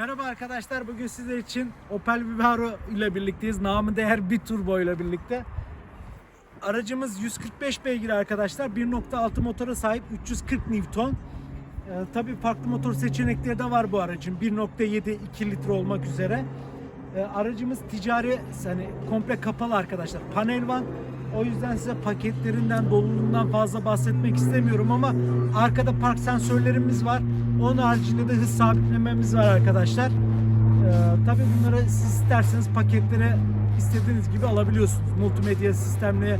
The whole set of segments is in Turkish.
Merhaba arkadaşlar. Bugün sizler için Opel Vivaro ile birlikteyiz. Namı değer bir turbo ile birlikte. Aracımız 145 beygir arkadaşlar. 1.6 motora sahip 340 Newton. Ee, tabii farklı motor seçenekleri de var bu aracın. 1.7 2 litre olmak üzere. Ee, aracımız ticari hani komple kapalı arkadaşlar. Panel van. O yüzden size paketlerinden, doluluğundan fazla bahsetmek istemiyorum ama arkada park sensörlerimiz var. Onun haricinde de hız sabitlememiz var arkadaşlar. Ee, tabii bunları siz isterseniz paketlere istediğiniz gibi alabiliyorsunuz. Multimedya sistemli,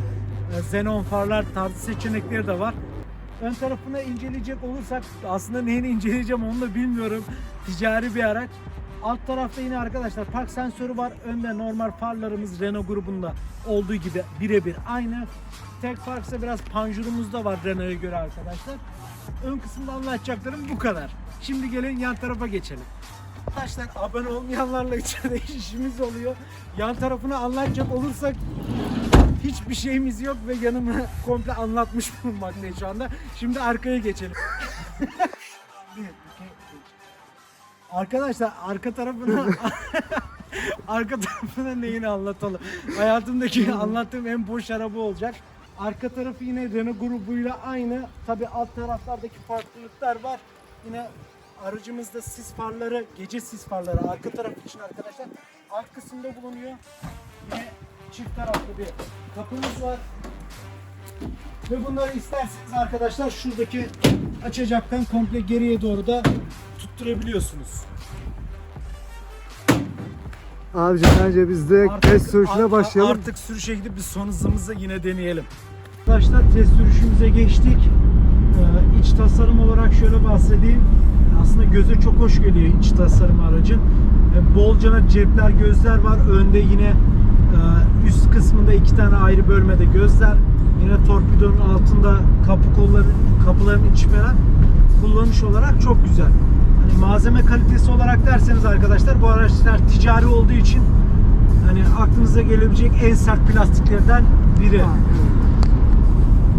e, xenon farlar tarzı seçenekleri de var. Ön tarafını inceleyecek olursak aslında neyini inceleyeceğim onu da bilmiyorum. Ticari bir araç. Alt tarafta yine arkadaşlar park sensörü var. Önde normal farlarımız Renault grubunda olduğu gibi birebir aynı. Tek fark ise biraz panjurumuz da var Renault'a göre arkadaşlar. Ön kısımda anlatacaklarım bu kadar. Şimdi gelin yan tarafa geçelim. Arkadaşlar abone olmayanlarla içeride işimiz oluyor. Yan tarafını anlatacak olursak hiçbir şeyimiz yok ve yanımı komple anlatmış bulunmaktayım şu anda. Şimdi arkaya geçelim. Arkadaşlar arka tarafına arka tarafına neyini anlatalım. Hayatımdaki anlattığım en boş araba olacak. Arka tarafı yine Renault grubuyla aynı. Tabi alt taraflardaki farklılıklar var. Yine aracımızda sis farları, gece sis farları arka taraf için arkadaşlar alt kısımda bulunuyor. Yine çift taraflı bir kapımız var. Ve bunları isterseniz arkadaşlar şuradaki açacaktan komple geriye doğru da tutturabiliyorsunuz. Abicim bence biz direkt test sürüşüne ar- başlayalım. Artık sürüşe gidip bir son hızımızı yine deneyelim. Arkadaşlar test sürüşümüze geçtik. Ee, iç tasarım olarak şöyle bahsedeyim. Aslında göze çok hoş geliyor iç tasarım aracın. Ee, bolcana cepler, gözler var. Önde yine e, üst kısmında iki tane ayrı bölmede gözler. Yine torpidonun altında kapı kolları, kapıların içi falan kullanış olarak çok güzel. Hani malzeme kalitesi olarak derseniz arkadaşlar bu araçlar ticari olduğu için hani aklınıza gelebilecek en sert plastiklerden biri.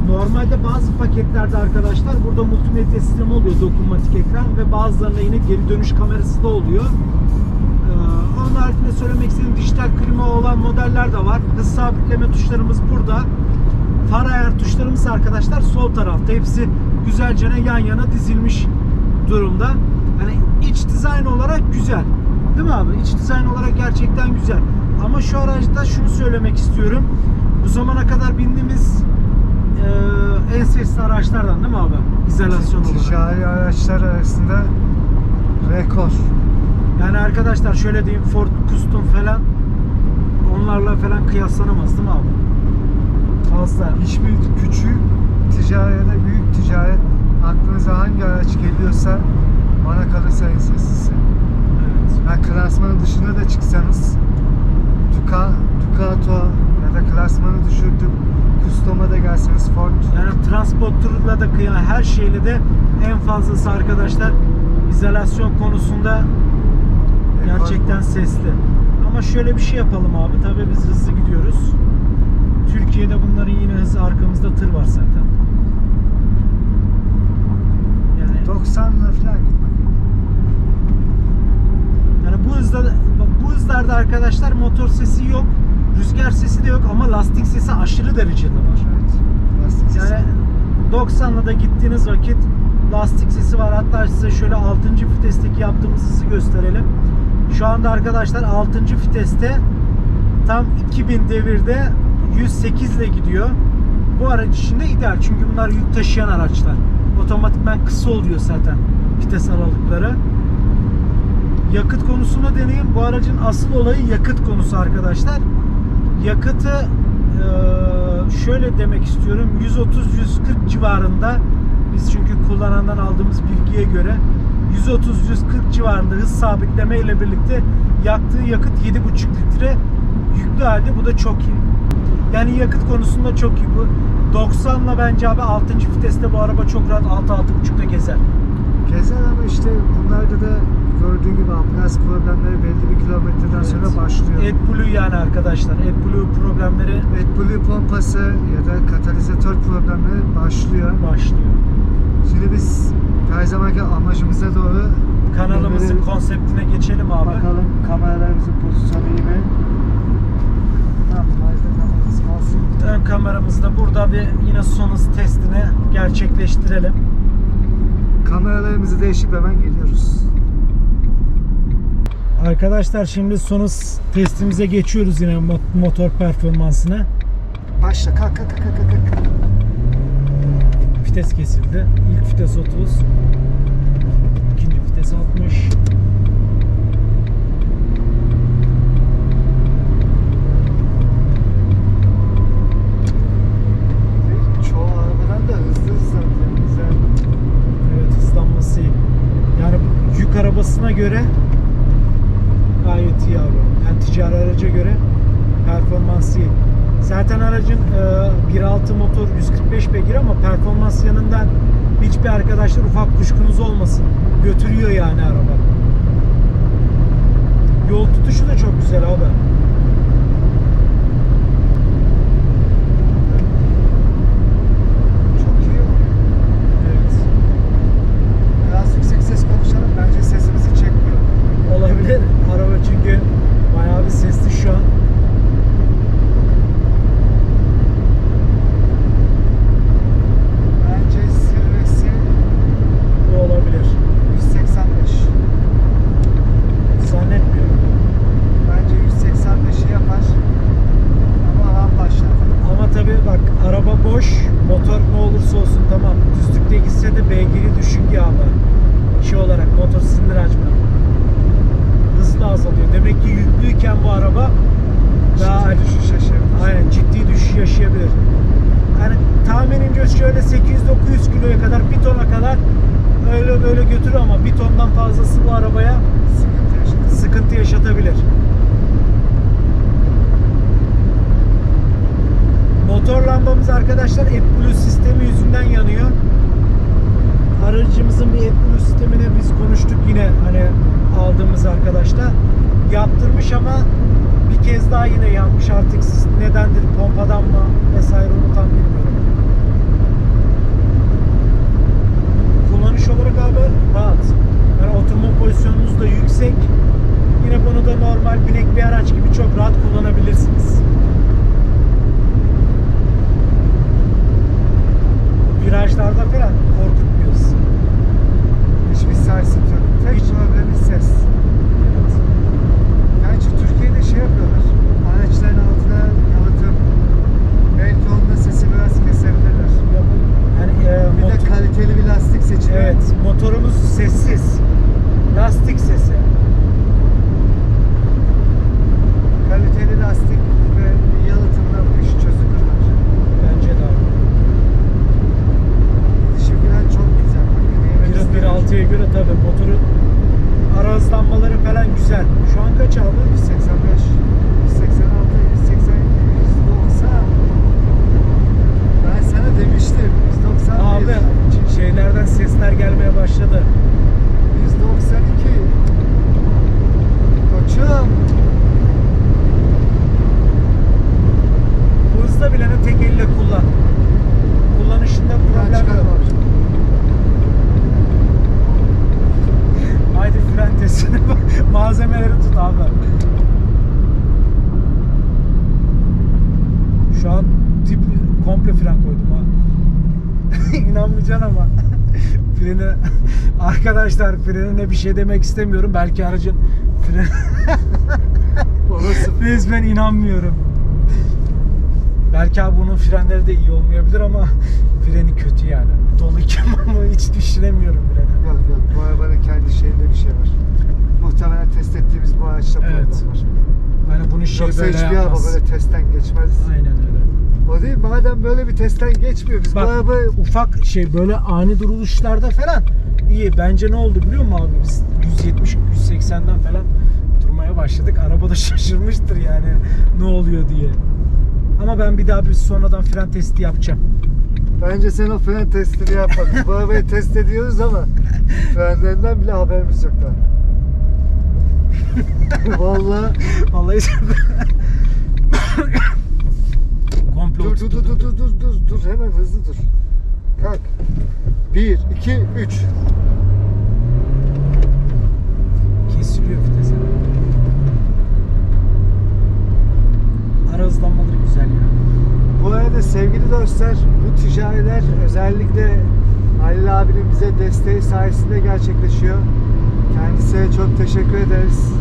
Normalde bazı paketlerde arkadaşlar burada multimedya sistemi oluyor dokunmatik ekran ve bazılarında yine geri dönüş kamerası da oluyor. Ee, onun haricinde söylemek istediğim dijital klima olan modeller de var. Hız sabitleme tuşlarımız burada. Far ayar tuşlarımız arkadaşlar sol tarafta. Hepsi güzelce yan yana dizilmiş durumda. Hani iç dizayn olarak güzel. Değil mi abi? İç dizayn olarak gerçekten güzel. Ama şu araçta şunu söylemek istiyorum. Bu zamana kadar bindiğimiz eee en sesli araçlardan değil mi abi? İzolasyon olarak. Ticari araçlar arasında rekor. Yani arkadaşlar şöyle diyeyim Ford Custom falan onlarla falan kıyaslanamaz değil mi abi? Fazla. Hiçbir küçük ticari ya da büyük ticaret aklınıza hangi araç geliyorsa bana kalırsa en seslisi. Evet. Yani klasmanın dışına da çıksanız Duca, Ducato ya da klasmanı düşürdük Custom'a da gelseniz Ford Yani transporterla da kıyan her şeyle de en fazlası arkadaşlar izolasyon konusunda gerçekten sesli. Ama şöyle bir şey yapalım abi. Tabii biz hızlı gidiyoruz. Türkiye'de bunların yine hızı arkamızda tır var zaten. Yani 90 ile falan git bakayım. Yani bu hızda bu hızlarda arkadaşlar motor sesi yok, rüzgar sesi de yok ama lastik sesi aşırı derecede var. Evet. Lastik sesi. Yani 90'la da gittiğiniz vakit lastik sesi var. Hatta size şöyle 6. vitesteki yaptığımız hızı gösterelim. Şu anda arkadaşlar 6. viteste tam 2000 devirde 108 ile gidiyor. Bu araç için de ideal çünkü bunlar yük taşıyan araçlar. Otomatikman kısa oluyor zaten vites aralıkları. Yakıt konusuna deneyim. Bu aracın asıl olayı yakıt konusu arkadaşlar. Yakıtı eee, şöyle demek istiyorum. 130-140 civarında biz çünkü kullanandan aldığımız bilgiye göre 130-140 civarında hız sabitleme ile birlikte yaktığı yakıt 7,5 litre yüklü halde bu da çok iyi. Yani yakıt konusunda çok iyi bu. 90'la bence abi 6. viteste bu araba çok rahat 6-6,5'da gezer. Gezer ama işte bunlarda da gördüğün gibi ambulans problemleri belli bir kilometreden sonra Evet. başlıyor. AdBlue yani arkadaşlar. AdBlue problemleri AdBlue pompası ya da katalizatör problemleri başlıyor. başlıyor. Şimdi biz her zamanki amacımıza doğru kanalımızın konseptine geçelim abi. Bakalım kameralarımızın pozisyonu iyi mi? Ön kameramızda burada bir yine son hız testini gerçekleştirelim. Kameralarımızı değişip hemen geliyoruz. Arkadaşlar şimdi son hız testimize geçiyoruz yine mo- motor performansına. Başla, kalk kalk kalk kalk. kalk. Vites kesildi. İlk vites 30. İkinci vites 60. Çoğu arabadan da hızlı hızlı zaten. Güzel. Evet hızlanması iyi. Yani yük arabasına göre gayet iyi abi. Yani ticari araca göre performansı iyi. Zaten aracın e, 1.6 motor 145 beygir ama performans yanından hiçbir arkadaşlar ufak kuşkunuz olmasın. Götürüyor yani araba. Yol tutuşu da çok güzel abi. Çok iyi oluyor. Evet. Biraz yüksek ses konuşalım. Bence sesimizi çekmiyor. Olabilir. Araba çünkü bayağı bir sesli şu an. Bence zirvesi Bu olabilir. 185. Zannetmiyorum. Bence 185'i yapar. Ama alan başlar. Ama tabi bak araba boş, motor ne olursa olsun tamam. Düzlükte gitse de beygiri düşük ya ama. Şey olarak motor sinir açma. Hızlı azalıyor. Demek ki yüklüyken bu araba daha Ciddi düşüş yaşayabilir. aynen ciddi düşüş yaşayabilir. Yani şöyle 800-900 kiloya kadar, bir tona kadar öyle böyle götürür ama bir tondan fazlası bu arabaya Sıkıntı yaşayabilir. sıkıntı yaşatabilir. Motor lambamız arkadaşlar AdBlue sistemi yüzünden yanıyor. Aracımızın bir AdBlue sistemine biz konuştuk yine hani aldığımız arkadaşla. Yaptırmış ama bir kez daha yine yanmış artık nedendir pompadan mı vesaire onu tam bilmiyorum. Kullanış olarak abi rahat. Yani oturma pozisyonunuz da yüksek. Yine bunu da normal binek bir araç gibi çok rahat kullanabilirsiniz. Virajlarda falan korkutmuyoruz. Hiçbir sarsıntı yok. Tek problemi ses. Evet. Bence Türkiye'de şey yapıyorlar. Araçların altına yalıtım. Belki onun da sesi biraz kesebilirler. Yani e, Bir de motor- kaliteli bir lastik seçimi. evet, motorumuz sessiz. Lastik sesi. Kaliteli lastik ve yalıtımla bu iş çözülür bence. Bence de abi. Dişi falan çok güzel. Hakkını yemek Bir- isterim. 1.6'ya göre tabii motoru ara hızlanmaları falan güzel. Şu an kaç abi? 185, 186, 180, 190. Ben sana demiştim. 191. Abi şeylerden sesler gelmeye başladı. 192. Koçum. Bu hızda bilene tek elle kullan. Kullanışında Ben problem çıkarım yok. abi. Haydi fren testine bak. Malzemeleri tut abi. Şu an tip komple fren koydum ha. İnanmayacaksın ama. freni arkadaşlar frenine bir şey demek istemiyorum. Belki aracın freni Orası. resmen inanmıyorum. Belki abi bunun frenleri de iyi olmayabilir ama freni kötü yani. Doluyken ama hiç düşünemiyorum freni. Yok yok bu arabanın kendi şeyinde bir şey var. Muhtemelen test ettiğimiz bu araçta Evet. problem var. Hani bunu şey Yoksa böyle hiçbir araba böyle testten geçmez. Aynen öyle. O değil madem böyle bir testten geçmiyor biz Bak bu arabayı ufak şey böyle ani duruşlarda falan iyi. Bence ne oldu biliyor musun abi? Biz 170 180'den falan durmaya başladık. Araba da şaşırmıştır yani ne oluyor diye. Ama ben bir daha bir sonradan fren testi yapacağım. Bence sen o fren testini yapma. Biz bu arabayı test ediyoruz ama frenlerinden bile haberimiz yok daha. Vallahi Vallahi 1, 2, 3. Kesiliyor vitese. Ara hızlanmaları güzel ya. Bu arada sevgili dostlar bu ticareler özellikle Halil abinin bize desteği sayesinde gerçekleşiyor. Kendisine çok teşekkür ederiz.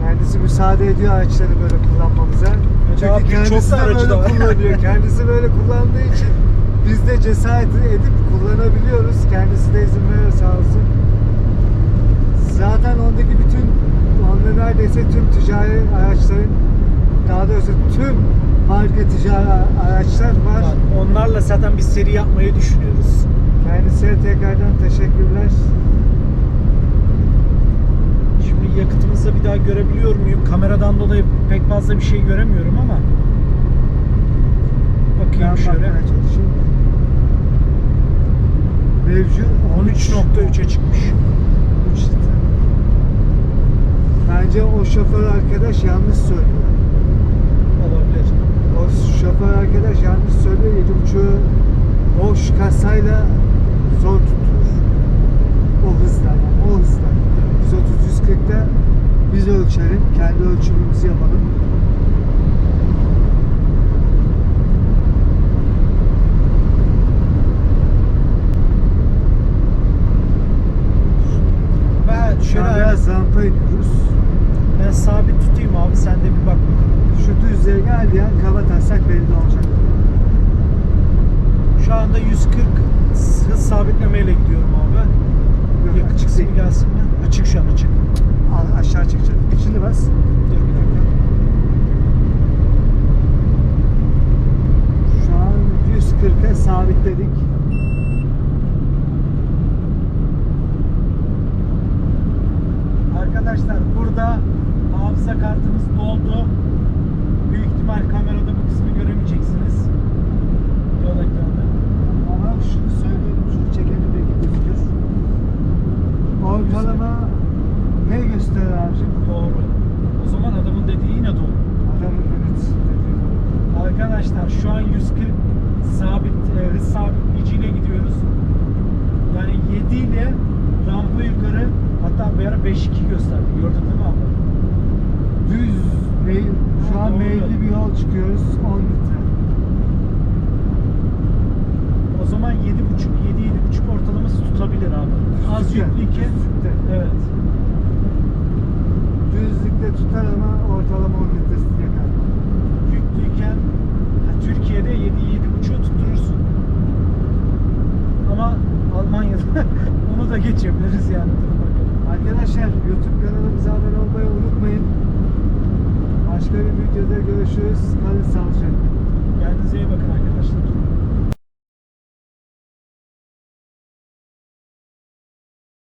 Kendisi müsaade ediyor araçları böyle kullanmamıza. Çünkü kendisi de böyle kullanıyor. Kendisi böyle kullandığı için biz de cesaret edip kullanabiliyoruz. Kendisi de izin veriyor sağ olsun. Zaten ondaki bütün onda neredeyse tüm ticari araçların daha doğrusu tüm marka ticari araçlar var. Onlarla zaten bir seri yapmayı düşünüyoruz. Kendisine tekrardan teşekkürler. Şimdi yakıtımızı bir daha görebiliyor muyum? Kameradan dolayı pek fazla bir şey göremiyorum ama. Bakayım Ben şöyle. bakmaya çalışayım. Mevcut 13.3'e çıkmış. 13 litre. Bence o şoför arkadaş yanlış söylüyor. Olabilir. O şoför arkadaş yanlış söylüyor. 7.5'ü boş kasayla zor tuturur. O hızda yani o hızda. 130-140'da biz ölçelim. Kendi ölçümümüzü yapalım. Ben Şu şöyle an rampa iniyoruz. ben sabit tutayım abi sen de bir bak bakalım. Şu düzlüğe geldiği an kaba taslak belli olacak. Şu anda 140 hız sabitlemeyle gidiyorum abi. Yok, Yakıt açık kısmı değil. gelsin mi? Açık şu an açık. A- aşağı çıkacak. Şimdi bas. Dur bir dakika. Şu an 140'a sabitledik. Burada hafıza kartımız doldu. Büyük ihtimal kamerada bu kısmı göremeyeceksiniz. Yol ekranında. Ama şunu söyleyelim, şunu çekelim belki gözükür. Ortalama ne gösterir abicim? Doğru. O zaman adamın dediği yine doğru. Adamın evet dediği doğru. Arkadaşlar şu an 140 sabit e, hız sabitleyiciyle gidiyoruz. Yani 7 ile rampa yukarı hatta bir ara 5-2 gösterdi. Gördün değil mi abi? Düz, meyil, şu Ha, an meyilli bir yol çıkıyoruz 10 litre. O zaman 7.5 7-7.5 ortalaması tutabilir abi. Az Düzlükte, yüklüyken düzlükte. evet. Düzlükte tutar ama ortalama 10 litresini yakar. Yüklüyken ha, Türkiye'de 7 7.5'u tutturursun. Ama Almanya'da onu da geçebiliriz yani. Dur bakalım. Arkadaşlar YouTube kanalımıza abone olmayı unutmayın. Kalın sağlıcakla. Kendinize iyi bakın.